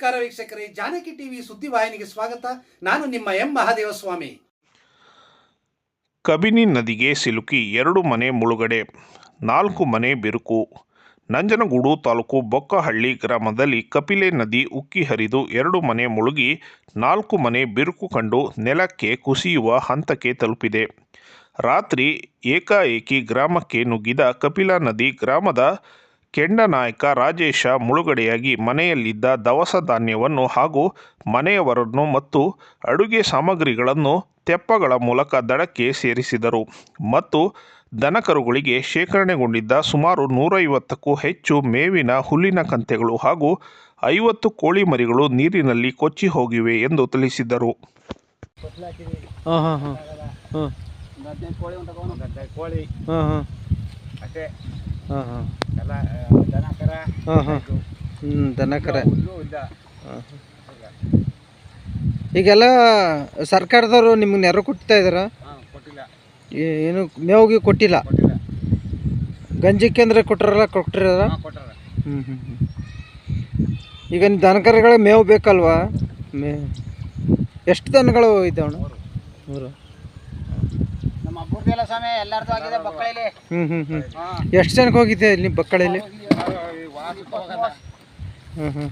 ನಮಸ್ಕಾರ ವೀಕ್ಷಕರೇ, ಜಾನಕಿ ಟಿವಿ ಸುದ್ದಿವಾಹಿನಿಗೆ ಸ್ವಾಗತ. ನಾನು ನಿಮ್ಮ ಎಂ ಮಹಾದೇವಸ್ವಾಮಿ. ಕಬಿನಿ ನದಿಗೆ ಸಿಲುಕಿ ಎರಡು ಮನೆ ಮುಳುಗಡೆ, ನಾಲ್ಕು ಮನೆ ಬಿರುಕು. ನಂಜನಗೂಡು ತಾಲೂಕು ಬೊಕ್ಕಹಳ್ಳಿ ಗ್ರಾಮದಲ್ಲಿ ಕಪಿಲೆ ನದಿ ಉಕ್ಕಿ ಹರಿದು ಎರಡು ಮನೆ ಮುಳುಗಿ, ನಾಲ್ಕು ಮನೆ ಬಿರುಕು ಕಂಡು ನೆಲಕ್ಕೆ ಕುಸಿಯುವ ಹಂತಕ್ಕೆ ತಲುಪಿದೆ. ರಾತ್ರಿ ಏಕಾಏಕಿ ಗ್ರಾಮಕ್ಕೆ ನುಗ್ಗಿದ ಕಪಿಲಾ ನದಿ ಗ್ರಾಮದ ಕೆಂಡನಾಯಕ ರಾಜೇಶ ಮುಳುಗಡೆಯಾಗಿ ಮನೆಯಲ್ಲಿದ್ದ ದವಸ ಧಾನ್ಯವನ್ನು ಹಾಗೂ ಮನೆಯವರನ್ನು ಮತ್ತು ಅಡುಗೆ ಸಾಮಗ್ರಿಗಳನ್ನು ತೆಪ್ಪಗಳ ಮೂಲಕ ದಡಕ್ಕೆ ಸೇರಿಸಿದರು. ಮತ್ತು ದನಕರುಗಳಿಗೆ ಶೇಖರಣೆಗೊಂಡಿದ್ದ ಸುಮಾರು ನೂರೈವತ್ತಕ್ಕೂ ಹೆಚ್ಚು ಮೇವಿನ ಹುಲ್ಲಿನ ಕಂತೆಗಳು ಹಾಗೂ ಐವತ್ತು ಕೋಳಿ ಮರಿಗಳು ನೀರಿನಲ್ಲಿ ಕೊಚ್ಚಿ ಹೋಗಿವೆ ಎಂದು ತಿಳಿಸಿದರು. ಹಾಂ ಹಾಂ ಹಾಂ ಹಾಂ. ಒಂದು ಹದಿನೈದು ಕೋಳಿ ಹಾಂ ಹಾಂ. ಎಲ್ಲ ದನ ಕರ ಹಾಂ ಹಾಂ. ಹ್ಞೂ ದನ ಕರ ಹುಲ್ಲು ಇಲ್ಲ. ಹಾಂ. ಈಗೆಲ್ಲ ಸರ್ಕಾರದವರು ನಿಮ್ಗೆ ನೆರವು ಕೊಡ್ತಾ ಇದ್ದಾರಾ? ಕೊಟ್ಟಿಲ್ಲ. ಏನು ಮೇವಿಗೆ ಕೊಟ್ಟಿಲ್ಲ? ಕೊಟ್ಟಿಲ್ಲ. ಗಂಜಿ ಕೇಂದ್ರ ಕೊಟ್ಟರಲ್ಲ ಕೊಟ್ಟಿರಲ್ಲ? ಕೊಟ್ಟಾರ ಹ್ಞೂ ಹ್ಞೂ ಹ್ಞೂ ಈಗ ದನಕರುಗಳ ಮೇವು ಬೇಕಲ್ವಾ? ಮೇ ಎಷ್ಟು ದನಗಳು ಇದ್ದಾವಣ್ಣ ಮೂರು. ಸ್ವಾಮಿ ಎಲ್ಲರದು ಆಗಿದೆ ಬಕ್ಕಳಲ್ಲಿ. ಎಷ್ಟು ಜನಕ್ಕೆ ಹೋಗಿದ್ದೆ ನಿಮ್ಮ ಬಕ್ಕಳಲ್ಲಿ? ಹ್ಞೂ ಹ್ಞೂ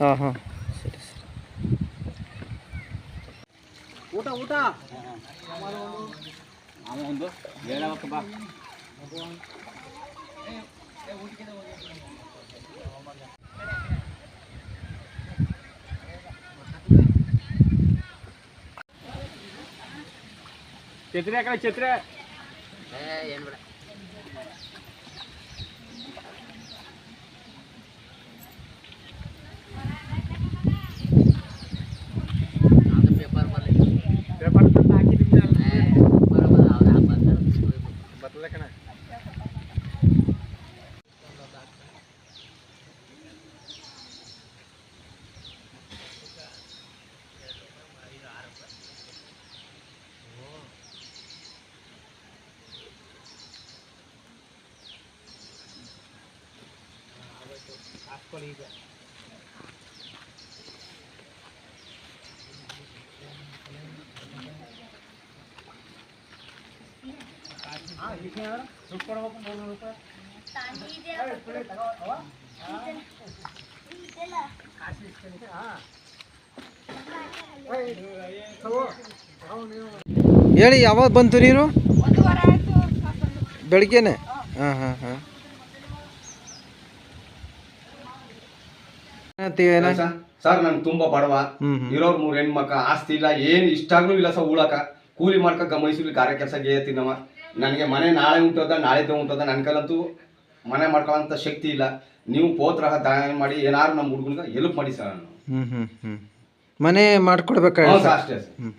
ಹಾಂ ಹಾಂ. ಸರಿ ಸರಿ ಊಟ ಊಟ? ಅವ ಒಂದು. ಹೇಳಬೇಕು ಬಾ. ಛತ್ರಿ ಕಡೆ ಛತ್ರಿ. ಏನು ಬೇಡ. ದುಡ್ಡು ಕೊಡ್ಬೇಕು ಮೂರು ರೂಪಾಯಿ ಹೇಳಿ ಯಾವಾಗ ಬಂತು ನೀರು ಬೆಳಿಗ್ಗೆನೆ ಹಾಂ ಹಾಂ ಹಾಂ ಸರ್ ನನ್ ತುಂಬಾ ಬಡವ. ಹ್ಮ್ ಹ್ಮ್. ಇರೋರ್ ಮೂರ್ ಹೆಣ್ಮಕ್ಕ ಆಸ್ತಿ ಇಲ್ಲ ಏನ್ ಇಷ್ಟಾಗ್ಲೂ ಇಲ್ಲ ಸರ್ ಉಳಕ. ಕೂಲಿ ಮಾಡ್ಕ ಮೈಸೂರಿಗೆ ಕಾರ್ಯ ಕೆಲಸ ತಿನ್ನವ. ನನಗೆ ಮನೆ ನಾಳೆ ಉಂಟದ ನಾಳೆ ಉಂಟದ ನನ್ನ ಕೈಲಂತೂ ಮನೆ ಮಾಡ್ಕೊಳ್ಳೋಂಥ ಶಕ್ತಿ ಇಲ್ಲ. ನೀವು ಪೋತ್ರ ದಾನ ಮಾಡಿ ಏನಾರು ನಮ್ಮ ಹುಡುಗನಿಗೆ ಹೆಲ್ಪ್ ಮಾಡಿ ಸರ್ ನಾನು. ಹ್ಞೂ ಮನೆ ಮಾಡ್ಕೊಡ್ಬೇಕು ಅಷ್ಟೇ ಸರ್.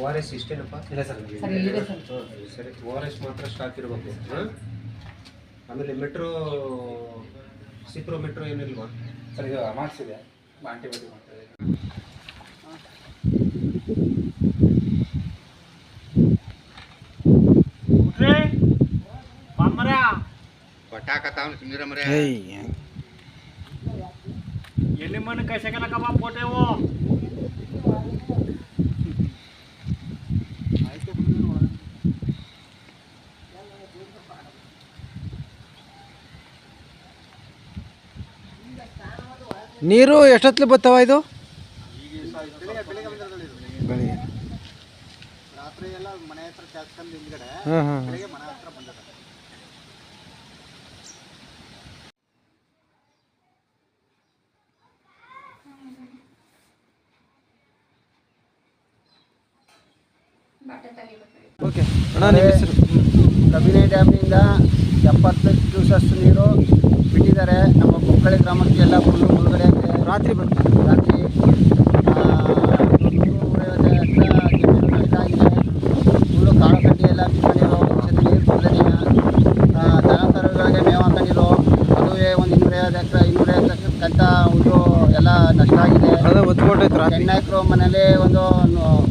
ಓ ಆರ್ ಎಸ್ ಇಷ್ಟೇನಪ್ಪ? ಇಲ್ಲ ಸರ್ ಸರಿ ಓ ಆರ್ ಎಸ್ ಮಾತ್ರ ಸ್ಟಾಕ್ ಇರಬೇಕು. ಹಾಂ ಆಮೇಲೆ ಮೆಟ್ರೋ ಸಿಪ್ರೋ ಮೆಟ್ರೋ ಏನಿಲ್ವಾ? ಸರ್ ಇದು ಅಮಾಕ್ಸ್ ಇದೆ. ಆಂಟಿಬಯೋಟಿಕ್ ಮಾಡ್ತಾರೆ ಏಯ್. ಎಲ್ಲಿ ಮಣ್ಣು ಬಾ ಪೋಟೆವು. ನೀರು ಎಷ್ಟೊತ್ತಲ್ಲಿ ಬರ್ತಾವ ಇದು? ಬೆಳಿಗ್ಗೆ ಹಾಂ ಹಾಂ. ಓಕೆ. ಅಣ್ಣ ನಿಮ್ಮ ಹೆಸರು? ಕಬಿನಿ ಡ್ಯಾಮ್ನಿಂದ ಎಪ್ಪತ್ತು ಕ್ಯೂಸಸ್ ನೀರು ಬಿಟ್ಟಿದ್ದಾರೆ. ನಮ್ಮ ಬೊಕ್ಕಳಿ ಗ್ರಾಮಕ್ಕೆಲ್ಲ ಫುಲ್ಲು ಮುಳುಗಡೆ ಆಗಿದೆ ರಾತ್ರಿ ಬಂತು. ರಾತ್ರಿ ಫುಲ್ಲು ಕಾಳು ಕಡ್ಡಿ ಎಲ್ಲ ಬಿಟ್ಕೊಂಡಿರೋ ವರ್ಷದ ನೀರು ಕುಡ್ದೇನಿಲ್ಲ ದನ ಕರುಗಳಿಗೆ ಮೇವು ಹಾಕೊಂಡಿರೋ ಅದುವೇ ಒಂದು ಇನ್ನೂರೈವತ್ತು ಎಕರೆ ಇನ್ನೂರೈವತ್ತು ಎಕರೆ ಕಂತ ಎಲ್ಲ ನಷ್ಟ ಆಗಿದೆ. ಮನೇಲಿ ಒಂದು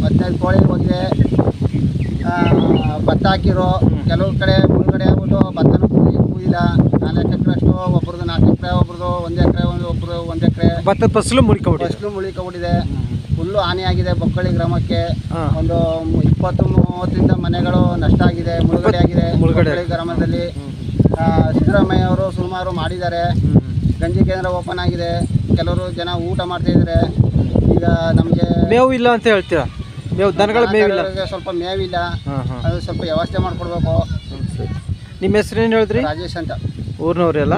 ಹದಿನೈದು ಕೋಳಿ ಹೋಗಿದೆ. ಭತ್ತ ಹಾಕಿರೋ ಕೆಲವು ಕಡೆ ಮುಳುಗಡೆ ಆಗ್ಬಿಟ್ಟು ಭತ್ತನೂ ಕೂಗಿ ಕೂಗಿಲ್ಲ ನಾಲ್ಕು ಎಕರೆ ಅಷ್ಟು ಒಬ್ರದ್ದು ನಾಲ್ಕು ಎಕರೆ ಒಬ್ರದ್ದು ಒಂದು ಎಕರೆ ಒಂದು ಒಬ್ರು ಒಂದು ಎಕರೆ. ಭತ್ತದ ಫಸಲು ಮುರಿಕೊಬಿಟ್ಟಿದೆ ಫಸ್ಲು ಮುಳಿಕೊಂಡ್ಬಿಟ್ಟಿದೆ ಫುಲ್ಲು ಹಾನಿಯಾಗಿದೆ ಬೊಕ್ಕಳಿ ಗ್ರಾಮಕ್ಕೆ. ಒಂದು ಇಪ್ಪತ್ತು ಮೂವತ್ತರಿಂದ ಮನೆಗಳು ನಷ್ಟ ಆಗಿದೆ ಮುಳುಗಡೆ ಆಗಿದೆ ಮುಳುಗಡೆ. ಗ್ರಾಮದಲ್ಲಿ. ಸಿದ್ದರಾಮಯ್ಯ ಅವರು ಸುಮಾರು ಮಾಡಿದ್ದಾರೆ. ಗಂಜಿ ಕೇಂದ್ರ ಓಪನ್ ಆಗಿದೆ. ಕೆಲವರು ಜನ ಊಟ ಮಾಡ್ತಾ ಇದ್ದಾರೆ. ಈಗ ನಮಗೆ ಮೇವು ಇಲ್ಲ ಅಂತ ಹೇಳ್ತೀರಾ? ಮೇವು ದನಗಳ ಮೇವಿಲ್ಲ ಸ್ವಲ್ಪ ಮೇವಿಲ್ಲ. ಅದು ಸ್ವಲ್ಪ ವ್ಯವಸ್ಥೆ ಮಾಡಿಕೊಡ್ಬೇಕು. ನಿಮ್ಮ ಹೆಸರು ಏನು ಹೇಳಿದ್ರಿ? ರಾಜೇಶ್ ಅಂತ. ಊರಿನವ್ರೆಲ್ಲ